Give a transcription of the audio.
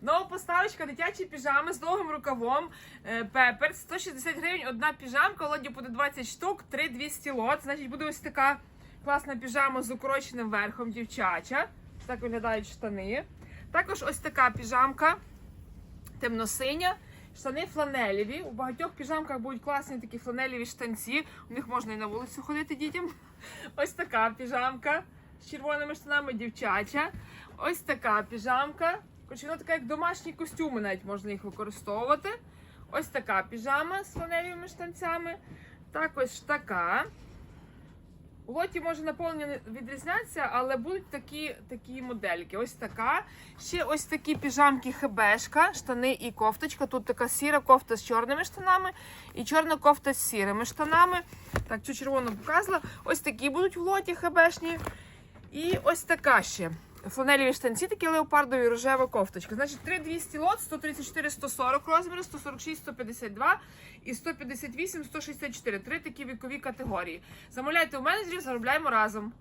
Нова поставочка дитячі піжами з довгим рукавом. Е, Пепер 160 гривень. Одна піжамка, лоді буде 20 штук, 3 200 лот. Значить, буде ось така класна піжама з укороченим верхом, дівчача. Так виглядають штани. Також ось така піжамка темно-синя. Штани фланелеві. У багатьох піжамках будуть класні такі фланелеві штанці. У них можна і на вулицю ходити дітям. Ось така піжамка з червоними штанами дівчача. Ось така піжамка. Коротше, вона така, як домашні костюми, навіть можна їх використовувати. Ось така піжама з фланелевими штанцями. Так ось така. У лоті може наповнення відрізнятися, але будуть такі, такі модельки. Ось така. Ще ось такі піжамки хебешка, штани і кофточка. Тут така сіра кофта з чорними штанами і чорна кофта з сірими штанами. Так, цю червону показала. Ось такі будуть в лоті хебешні. І ось така ще. Фланелеві штанці, такі леопардові рожева кофточка. Значить, 3200 лот, 134, 140 розміри, 146, 152 і 158, 164. Три такі вікові категорії. Замовляйте у менеджерів, заробляємо разом.